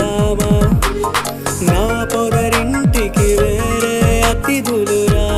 రామా నా పొదరింటికి వేరే అతిథులు రా.